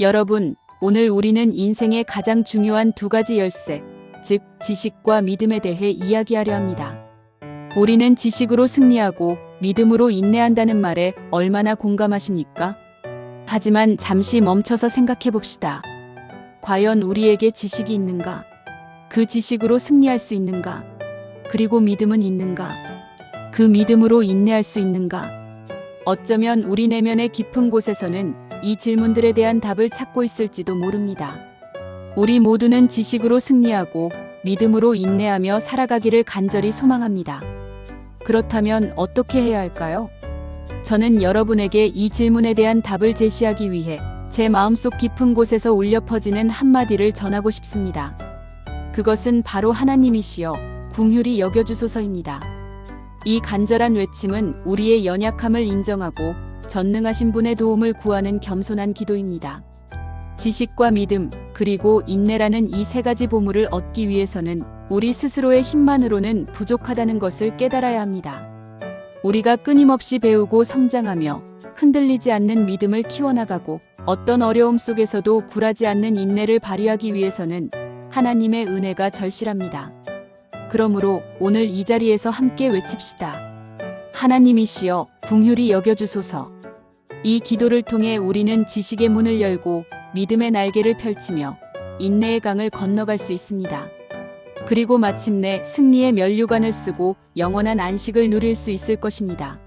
여러분, 오늘 우리는 인생의 가장 중요한 두 가지 열쇠, 즉 지식과 믿음에 대해 이야기하려 합니다. 우리는 지식으로 승리하고 믿음으로 인내한다는 말에 얼마나 공감하십니까? 하지만 잠시 멈춰서 생각해 봅시다. 과연 우리에게 지식이 있는가? 그 지식으로 승리할 수 있는가? 그리고 믿음은 있는가? 그 믿음으로 인내할 수 있는가? 어쩌면 우리 내면의 깊은 곳에서는 이 질문들에 대한 답을 찾고 있을지도 모릅니다. 우리 모두는 지식으로 승리하고 믿음으로 인내하며 살아가기를 간절히 소망합니다. 그렇다면 어떻게 해야 할까요? 저는 여러분에게 이 질문에 대한 답을 제시하기 위해 제 마음속 깊은 곳에서 울려 퍼지는 한마디를 전하고 싶습니다. 그것은 바로 하나님이시여 궁휼히 여겨주소서입니다. 이 간절한 외침은 우리의 연약함을 인정하고 전능하신 분의 도움을 구하는 겸손한 기도입니다. 지식과 믿음, 그리고 인내라는 이 세 가지 보물을 얻기 위해서는 우리 스스로의 힘만으로는 부족하다는 것을 깨달아야 합니다. 우리가 끊임없이 배우고 성장하며 흔들리지 않는 믿음을 키워나가고 어떤 어려움 속에서도 굴하지 않는 인내를 발휘하기 위해서는 하나님의 은혜가 절실합니다. 그러므로 오늘 이 자리에서 함께 외칩시다. 하나님이시여 궁휼히 여겨주소서. 이 기도를 통해 우리는 지식의 문을 열고 믿음의 날개를 펼치며 인내의 강을 건너갈 수 있습니다. 그리고 마침내 승리의 면류관을 쓰고 영원한 안식을 누릴 수 있을 것입니다.